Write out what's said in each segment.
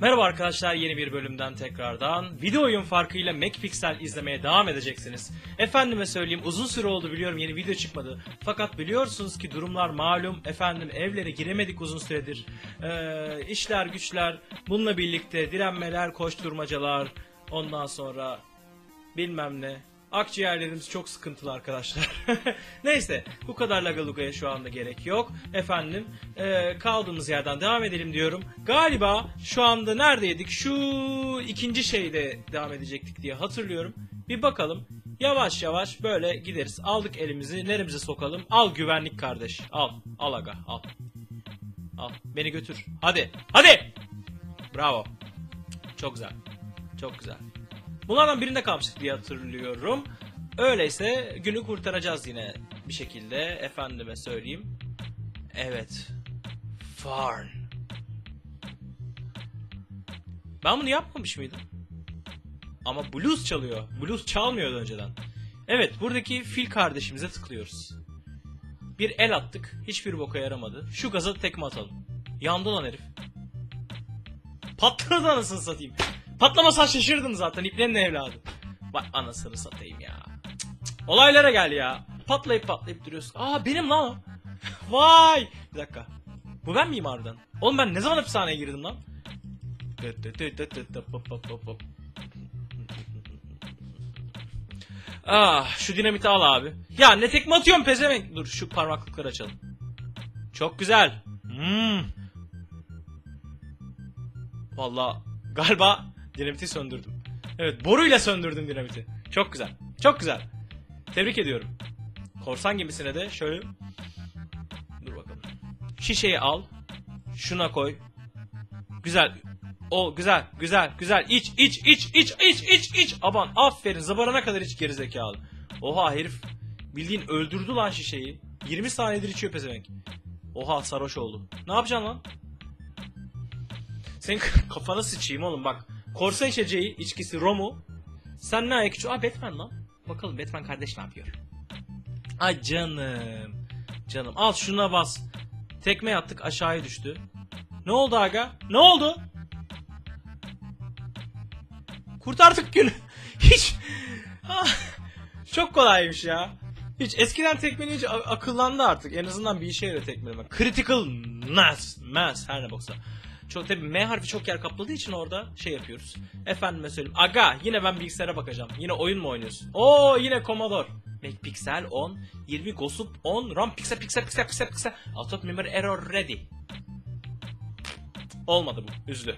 Merhaba arkadaşlar yeni bir bölümden tekrardan video oyun farkıyla MacPixel izlemeye devam edeceksiniz. Efendime söyleyeyim uzun süre oldu biliyorum yeni video çıkmadı. Fakat biliyorsunuz ki durumlar malum efendim evlere giremedik uzun süredir. Ee, işler güçler bununla birlikte direnmeler koşturmacalar ondan sonra bilmem ne. Akciğerlerimiz çok sıkıntılı arkadaşlar. Neyse bu kadar lagalugaya şu anda gerek yok. Efendim eee, kaldığımız yerden devam edelim diyorum. Galiba şu anda neredeydik? Şu ikinci şeyde devam edecektik diye hatırlıyorum. Bir bakalım. Yavaş yavaş böyle gideriz. Aldık elimizi neremize sokalım. Al güvenlik kardeş. Al. Al aga al. Al. Beni götür. Hadi. Hadi. Bravo. Çok güzel. Çok güzel. Bunlardan birinde kalmıştık diye hatırlıyorum. Öyleyse günü kurtaracağız yine bir şekilde. Efendime söyleyeyim. Evet. Farn. Ben bunu yapmamış mıydım? Ama blues çalıyor. Blues çalmıyordu önceden. Evet buradaki fil kardeşimize tıklıyoruz. Bir el attık. Hiçbir boka yaramadı. Şu gaza tekme atalım. Yandı lan herif. Patladı anasını satayım. Patlamasa şaşırdım zaten iplerin evladı. Vay anasını satayım ya. Olaylara gel ya. Patlayıp patlayıp duruyorsun. Aa benim lan. Vay. Bir dakika. Bu ben miyim harbiden? Oğlum ben ne zaman hapishaneye girdim lan? Ah şu dinamiti al abi. Ya ne tekme atıyorum pezevenk. Dur şu parmaklıkları açalım. Çok güzel. Hmm. Valla galiba dinamiti söndürdüm. Evet boruyla söndürdüm dinamiti. Çok güzel. Çok güzel. Tebrik ediyorum. Korsan gemisine de şöyle... Dur bakalım. Şişeyi al. Şuna koy. Güzel. O güzel güzel güzel iç iç iç iç iç iç iç aman aferin zıbarana kadar iç gerizekalı. Oha herif bildiğin öldürdü lan şişeyi. 20 saniyedir içiyor pezevenk. Oha sarhoş oldu. Ne yapacaksın lan? Senin kafana sıçayım oğlum bak. Korsan içeceği içkisi romu. Sen ne ayak içiyorsun? Aa Batman lan. Bakalım Batman kardeş ne yapıyor? Ay canım. Canım al şuna bas. Tekme attık aşağıya düştü. Ne oldu aga? Ne oldu? Kurtardık günü. Hiç. Ah, Çok kolaymış ya. Hiç eskiden tekmeleyince a- akıllandı artık. En azından bir işe yarıyor tekmeleme. Critical mass, mass her ne boksa. Çok tabii M harfi çok yer kapladığı için orada şey yapıyoruz. Efendime söyleyeyim. Aga yine ben bilgisayara bakacağım. Yine oyun mu oynuyorsun? Oo yine Commodore. Pixel 10, 20 Gosup 10, RAM Pixel Pixel Pixel Pixel Pixel, Out of Memory Error Ready. Olmadı bu. Üzdü.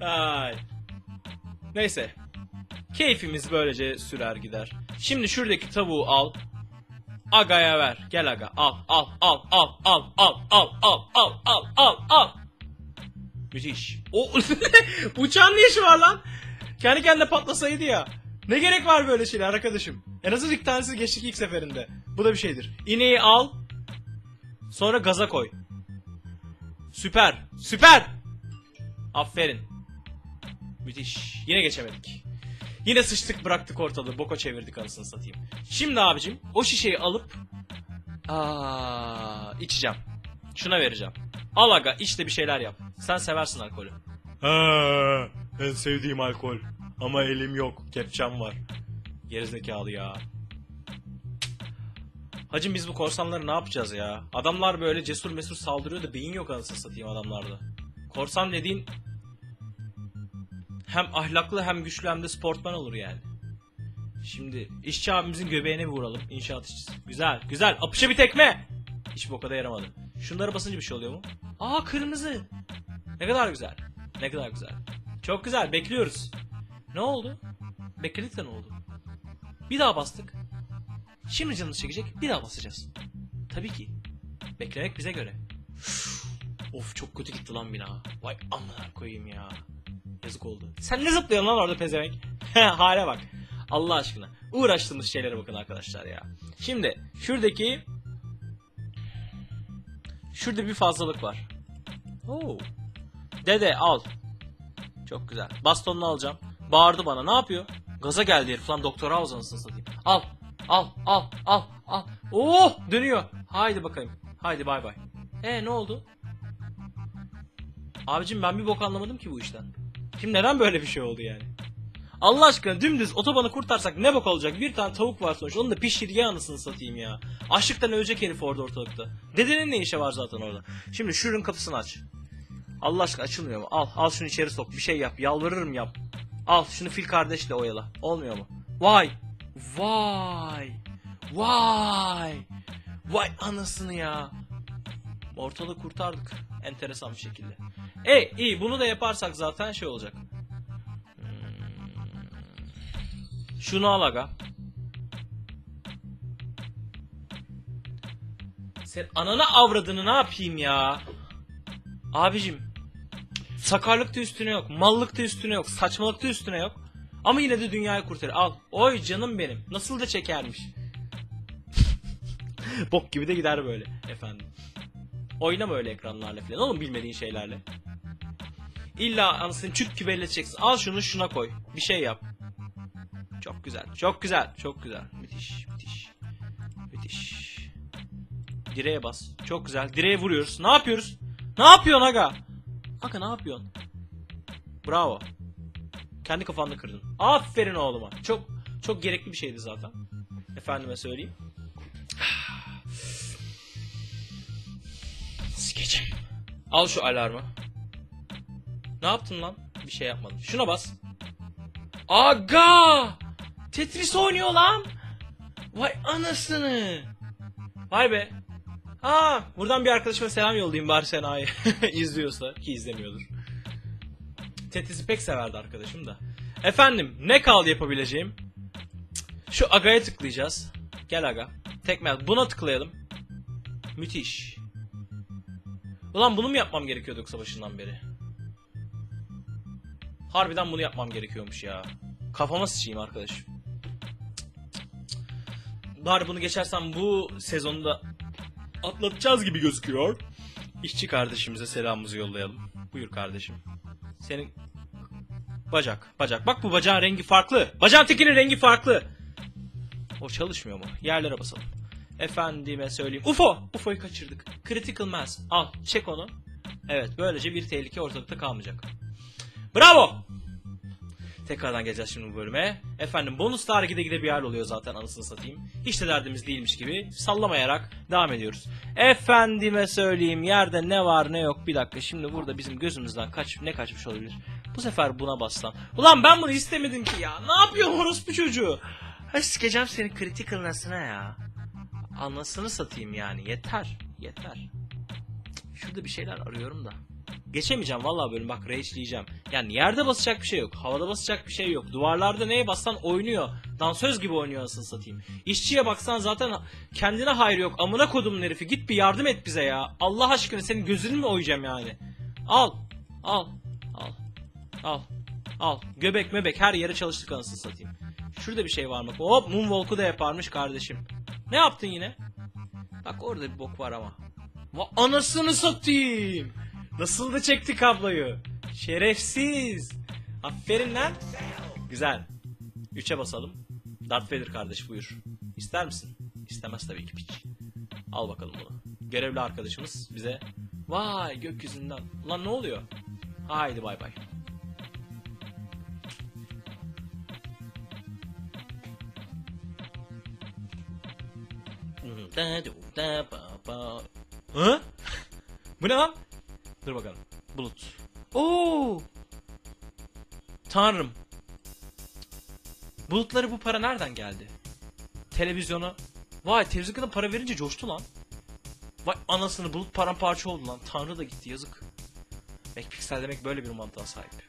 Ay. Neyse. Keyfimiz böylece sürer gider. Şimdi şuradaki tavuğu al. Aga'ya ver. Gel aga. Al al al al al al al al al al al al. Müthiş. O uçağın ne işi var lan? Kendi kendine patlasaydı ya. Ne gerek var böyle şeyler arkadaşım? En azından ilk tanesi geçtik ilk seferinde. Bu da bir şeydir. İneği al. Sonra gaza koy. Süper. Süper. Aferin. Müthiş. Yine geçemedik. Yine sıçtık bıraktık ortalığı. Boka çevirdik anasını satayım. Şimdi abicim o şişeyi alıp aa içeceğim. Şuna vereceğim. Al aga iç de bir şeyler yap. Sen seversin alkolü. Ha, en sevdiğim alkol. Ama elim yok. Kepçem var. Gerizekalı ya. Hacım biz bu korsanları ne yapacağız ya? Adamlar böyle cesur mesur saldırıyor da beyin yok anasını satayım adamlarda. Korsan dediğin hem ahlaklı hem güçlü hem de sportman olur yani. Şimdi işçi abimizin göbeğine bir vuralım. İnşaat işçisi. Güzel güzel. Apışa bir tekme. Hiç bu kadar yaramadı. Şunlara basınca bir şey oluyor mu? Aa kırmızı. Ne kadar güzel. Ne kadar güzel. Çok güzel. Bekliyoruz. Ne oldu? Bekledik de ne oldu? Bir daha bastık. Şimdi canımız çekecek. Bir daha basacağız. Tabii ki. Beklemek bize göre. of çok kötü gitti lan bina. Vay amına koyayım ya. Yazık oldu. Sen ne zıplıyorsun lan orada pezevenk? Hale bak. Allah aşkına. Uğraştığımız şeylere bakın arkadaşlar ya. Şimdi şuradaki şurada bir fazlalık var. Oo. Dede al. Çok güzel. Bastonunu alacağım. Bağırdı bana. Ne yapıyor? Gaza geldi herif lan. Doktor House anasını satayım. Al. Al. Al. Al. Al. Oh! Dönüyor. Haydi bakayım. Haydi bay bay. E ne oldu? Abicim ben bir bok anlamadım ki bu işten. Şimdi neden böyle bir şey oldu yani? Allah aşkına dümdüz otobanı kurtarsak ne bok olacak? Bir tane tavuk var sonuçta. Onu da pişir ye anasını satayım ya. Açlıktan ölecek herif orada ortalıkta. Dedenin ne işi var zaten orada? Şimdi şurun kapısını aç. Allah aşkına açılmıyor mu? Al, al şunu içeri sok. Bir şey yap. Yalvarırım yap. Al şunu fil kardeşle oyala. Olmuyor mu? Vay. Vay. Vay. Vay anasını ya. Ortalığı kurtardık. Enteresan bir şekilde. E iyi bunu da yaparsak zaten şey olacak. Hmm. Şunu al aga. Sen anana avradını ne yapayım ya? Abicim. Sakarlık da üstüne yok. Mallık da üstüne yok. Saçmalık da üstüne yok. Ama yine de dünyayı kurtarır. Al. Oy canım benim. Nasıl da çekermiş. Bok gibi de gider böyle efendim. Oynama öyle ekranlarla falan oğlum bilmediğin şeylerle. İlla anasını çüt gibi elleteceksin. Al şunu şuna koy. Bir şey yap. Çok güzel. Çok güzel. Çok güzel. Müthiş. Müthiş. Müthiş. Direğe bas. Çok güzel. Direğe vuruyoruz. Ne yapıyoruz? Ne yapıyorsun aga? Aga ne yapıyorsun? Bravo. Kendi kafanı kırdın. Aferin oğluma. Çok çok gerekli bir şeydi zaten. Efendime söyleyeyim. Sikeceğim. Al şu alarmı. Ne yaptın lan? Bir şey yapmadın. Şuna bas. Aga! Tetris oynuyor lan. Vay anasını. Vay be. Ha, buradan bir arkadaşıma selam yollayayım bari Sena'yı izliyorsa ki izlemiyordur. Tetris'i pek severdi arkadaşım da. Efendim ne kaldı yapabileceğim? Şu agaya tıklayacağız. Gel aga. Tekme buna tıklayalım. Müthiş. Ulan bunu mu yapmam gerekiyordu yoksa başından beri? Harbiden bunu yapmam gerekiyormuş ya. Kafama sıçayım arkadaş. Bari bunu geçersem bu sezonda atlatacağız gibi gözüküyor. İşçi kardeşimize selamımızı yollayalım. Buyur kardeşim. Senin bacak, bacak. Bak bu bacağın rengi farklı. Bacağın tekinin rengi farklı. O çalışmıyor mu? Yerlere basalım. Efendime söyleyeyim. UFO! UFO'yu kaçırdık. Critical Mass. Al, çek onu. Evet, böylece bir tehlike ortalıkta kalmayacak. Bravo! Tekrardan geleceğiz şimdi bu bölüme. Efendim bonuslar gide gide bir hal oluyor zaten anasını satayım. Hiç de derdimiz değilmiş gibi sallamayarak devam ediyoruz. Efendime söyleyeyim yerde ne var ne yok bir dakika şimdi burada bizim gözümüzden kaç ne kaçmış olabilir. Bu sefer buna bassam. Ulan ben bunu istemedim ki ya. Ne yapıyorsun orospu çocuğu? Ha sikeceğim seni critical nasına ya. Anasını satayım yani yeter yeter. Şurada bir şeyler arıyorum da. Geçemeyeceğim vallahi bölüm bak rage'leyeceğim. Yani yerde basacak bir şey yok. Havada basacak bir şey yok. Duvarlarda neye bassan oynuyor. Dansöz gibi oynuyor anasını satayım. İşçiye baksan zaten kendine hayır yok. Amına kodumun herifi git bir yardım et bize ya. Allah aşkına senin gözünü mü oyacağım yani? Al. Al. Al. Al. Al. Göbek mebek her yere çalıştık anasını satayım. Şurada bir şey var mı? Hop moonwalk'u da yaparmış kardeşim. Ne yaptın yine? Bak orada bir bok var ama. Va anasını satayım. Nasıl da çekti kabloyu. Şerefsiz. Aferin lan. Güzel. 3'e basalım. Darth Vader kardeş buyur. İster misin? İstemez tabii ki piç. Al bakalım bunu. Görevli arkadaşımız bize vay gökyüzünden. Lan ne oluyor? Haydi bay bay. Hı? Bu ne lan? Dur bakalım. Bulut. Oo! Tanrım. Bulutları bu para nereden geldi? Televizyona. Vay televizyona para verince coştu lan. Vay anasını bulut paramparça oldu lan. Tanrı da gitti yazık. Macpixel demek böyle bir mantığa sahip.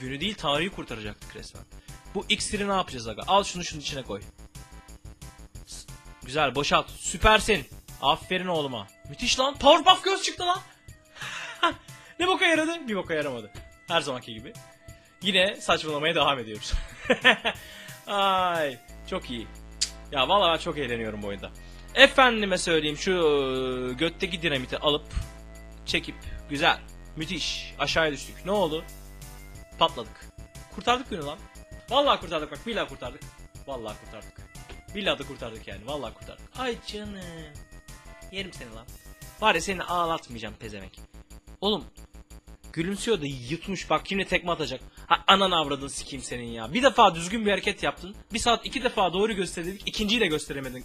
Günü değil Tanrı'yı kurtaracaktık resmen. Bu iksiri ne yapacağız aga? Al şunu şunun içine koy. Güzel boşalt. Süpersin. Aferin oğluma. Müthiş lan. Powerpuff göz çıktı lan. ne boka yaradı? Bir boka yaramadı. Her zamanki gibi. Yine saçmalamaya devam ediyoruz. Ay çok iyi. Ya vallahi ben çok eğleniyorum bu oyunda. Efendime söyleyeyim şu e, götteki dinamiti alıp çekip güzel. Müthiş. Aşağıya düştük. Ne oldu? Patladık. Kurtardık günü lan. Vallahi kurtardık bak. Billahi kurtardık. Vallahi kurtardık. Billahi da kurtardık yani. Vallahi kurtardık. Ay canım. Yerim seni lan. Var ya seni ağlatmayacağım pezemek. Oğlum gülümsüyor da yutmuş bak yine tekme atacak. Ha, anan avradın sikeyim senin ya. Bir defa düzgün bir hareket yaptın. Bir saat iki defa doğru gösterdik. ikinciyi de gösteremedin.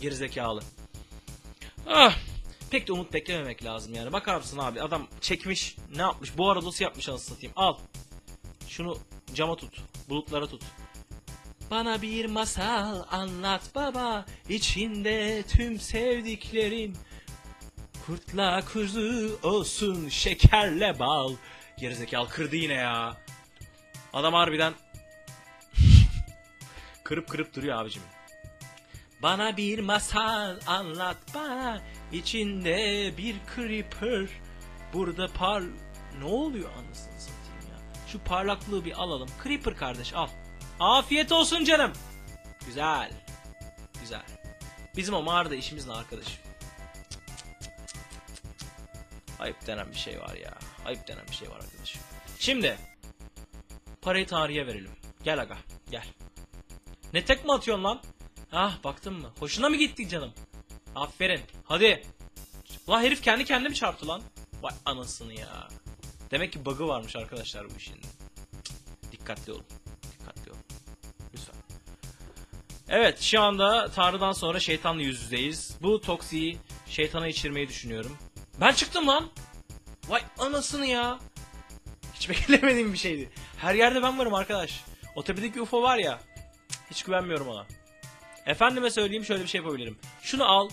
Gerizekalı. Ah. Pek de umut beklememek lazım yani. Bakar mısın abi adam çekmiş ne yapmış bu arada yapmış anasını satayım. Al. Şunu cama tut. Bulutlara tut. Bana bir masal anlat baba. içinde tüm sevdiklerim. Kurtla kuzu olsun şekerle bal. Gerizekalı kırdı yine ya. Adam harbiden kırıp kırıp duruyor abicim. Bana bir masal anlat bana. içinde bir creeper. Burada par... Ne oluyor anasını satayım ya. Şu parlaklığı bir alalım. Creeper kardeş al. Afiyet olsun canım. Güzel. Güzel. Bizim o mağarada işimiz ne? Ayıp denen bir şey var ya. Ayıp denen bir şey var arkadaşım. Şimdi parayı tarihe verelim. Gel aga gel. Ne tek mi atıyorsun lan? Ah baktın mı? Hoşuna mı gitti canım? Aferin. Hadi. Lan herif kendi kendine çarptı lan? Vay anasını ya. Demek ki bug'ı varmış arkadaşlar bu işin. Dikkatli olun. Evet şu anda Tanrı'dan sonra şeytanla yüz yüzeyiz. Bu Toksi'yi şeytana içirmeyi düşünüyorum. Ben çıktım lan. Vay anasını ya. Hiç beklemediğim bir şeydi. Her yerde ben varım arkadaş. O tepedeki UFO var ya. Hiç güvenmiyorum ona. Efendime söyleyeyim şöyle bir şey yapabilirim. Şunu al.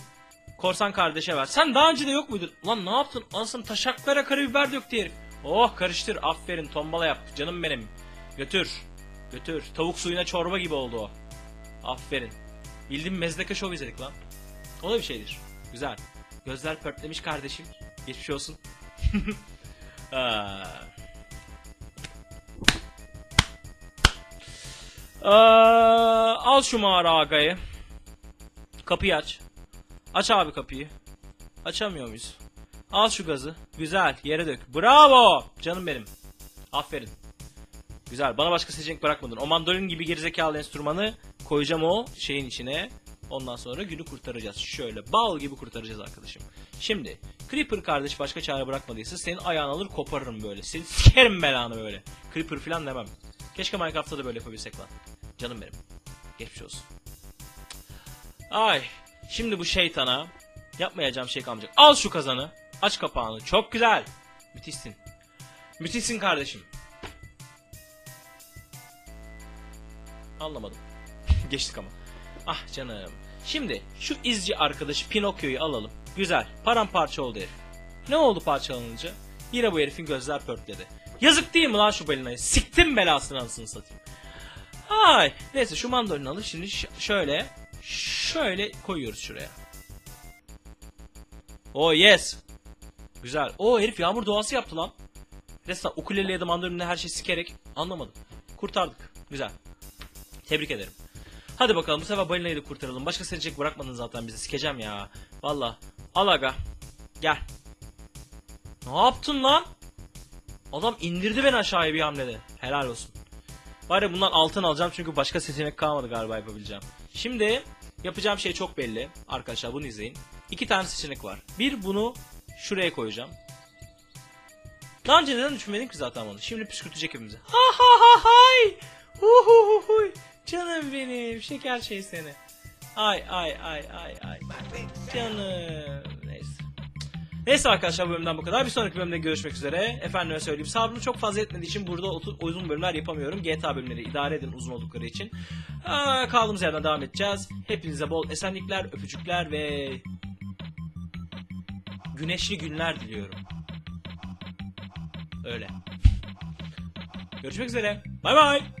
Korsan kardeşe ver. Sen daha önce de yok muydun? Ulan ne yaptın? Anasını taşaklara karabiber döktü herif. Oh karıştır. Aferin tombala yap. Canım benim. Götür. Götür. Tavuk suyuna çorba gibi oldu o. Aferin. Bildiğin mezdeke şov izledik lan. O da bir şeydir. Güzel. Gözler pörtlemiş kardeşim. Geçmiş olsun. Aa. Aa, al şu mağara agayı. Kapıyı aç. Aç abi kapıyı. Açamıyor muyuz? Al şu gazı. Güzel. Yere dök. Bravo. Canım benim. Aferin. Güzel. Bana başka seçenek bırakmadın. O mandolin gibi gerizekalı enstrümanı koyacağım o şeyin içine. Ondan sonra günü kurtaracağız. Şöyle bal gibi kurtaracağız arkadaşım. Şimdi Creeper kardeş başka çare bırakmadıysa senin ayağını alır koparırım böyle. Seni sikerim belanı böyle. Creeper falan demem. Keşke Minecraft'ta da böyle yapabilsek lan. Canım benim. Geçmiş olsun. Ay. Şimdi bu şeytana yapmayacağım şey kalmayacak. Al şu kazanı. Aç kapağını. Çok güzel. Müthişsin. Müthişsin kardeşim. Anlamadım. Geçtik ama. Ah canım. Şimdi şu izci arkadaşı Pinokyo'yu alalım. Güzel. Paramparça oldu herif. Ne oldu parçalanınca? Yine bu herifin gözler pörtledi. Yazık değil mi lan şu balinayı? Siktim belasını anasını satayım. Ay. Neyse şu mandolini alıp şimdi şöyle şöyle koyuyoruz şuraya. Oh yes. Güzel. O herif yağmur doğası yaptı lan. Resmen ukulele ya da mandolinle her şeyi sikerek anlamadım. Kurtardık. Güzel. Tebrik ederim. Hadi bakalım bu sefer balinayı da kurtaralım. Başka seçecek bırakmadın zaten bizi. Sikeceğim ya. Valla. Al aga. Gel. Ne yaptın lan? Adam indirdi beni aşağıya bir hamlede. Helal olsun. Bari bundan altın alacağım çünkü başka seçenek kalmadı galiba yapabileceğim. Şimdi yapacağım şey çok belli. Arkadaşlar bunu izleyin. İki tane seçenek var. Bir bunu şuraya koyacağım. Daha önce neden düşünmedim ki zaten bunu. Şimdi püskürtecek hepimizi. Ha ha ha hay. Hu hu hu huy. Canım benim. Şeker şey seni. Ay ay ay ay ay. Canım. Neyse. Neyse arkadaşlar bu bölümden bu kadar. Bir sonraki bölümde görüşmek üzere. Efendime söyleyeyim. Sabrım çok fazla etmediği için burada uzun bölümler yapamıyorum. GTA bölümleri idare edin uzun oldukları için. Aa, kaldığımız yerden devam edeceğiz. Hepinize bol esenlikler, öpücükler ve güneşli günler diliyorum. Öyle. Görüşmek üzere. Bay bay.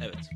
Evet.